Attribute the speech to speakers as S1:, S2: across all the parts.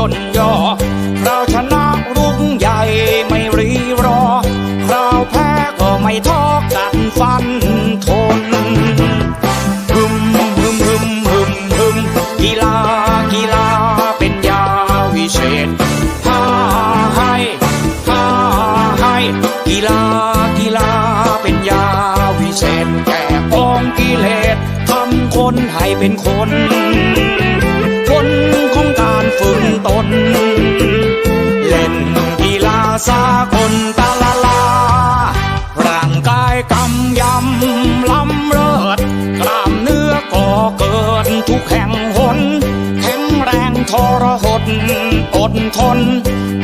S1: ย่นย่อเราชนะรุ่งใหญ่ไม่รีรอ เราแพ้ก็ไม่ท้อกัดฟันทนฮึมฮึมฮึมฮึมฮึมกีฬากีฬาเป็นยาวิเศษฮ่าให้ฮ่าให้กีฬากีฬาเป็นยาวิเศษแก้กองกิเลสทำคนให้เป็นคนคน กีฬาสากลตาลาลา ร่างกายกำยำล้ำเลิศกล้ามเนื้อก่อเกิดทุกแห่งหนแข็งแรงทรหดอดทน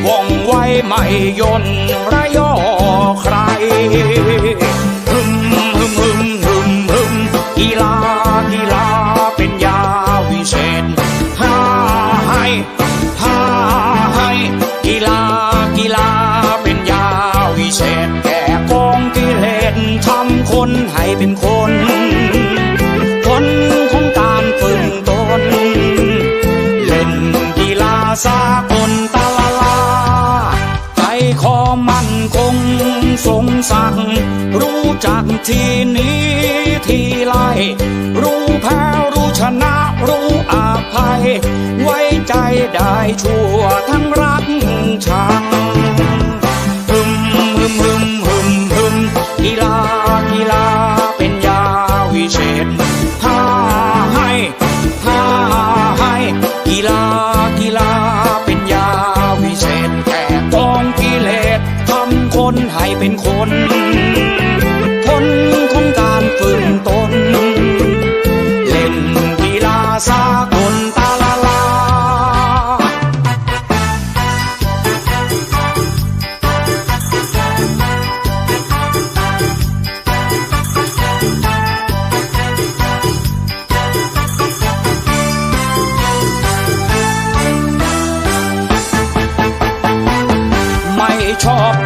S1: ว่องไวไม่ยนระยอใคร อมั่นคงสงสักรู้จักที่นี้ที่ไรรู้แพ้รู้ชนะรู้อาภัย ไว้ใจได้ชั่วทั้งรักชัง นให้เป็นคนคนของการฝึกตน เล่นกีฬาสากลตาลาลา ไม่ชอบ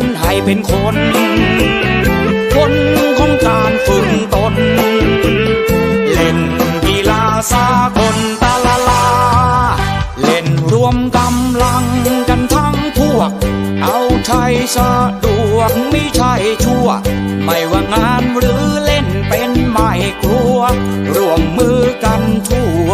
S1: นให้เป็นคน คนของการฝึกตน เล่นกีฬาสากลตาลาลา เล่นรวมกำลังกันทั้งพวก เอาใจสะดวกไม่ใช่ชั่ว ไม่ว่างานหรือเล่นเป็นไม่กลัว ร่วมมือกันทั่ว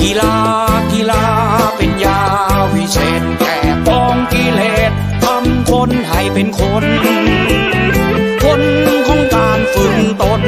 S1: กีฬากีฬาเป็นยาวิเศษแก่ปองกิเลสทำคนให้เป็นคน คนของการฝึกตน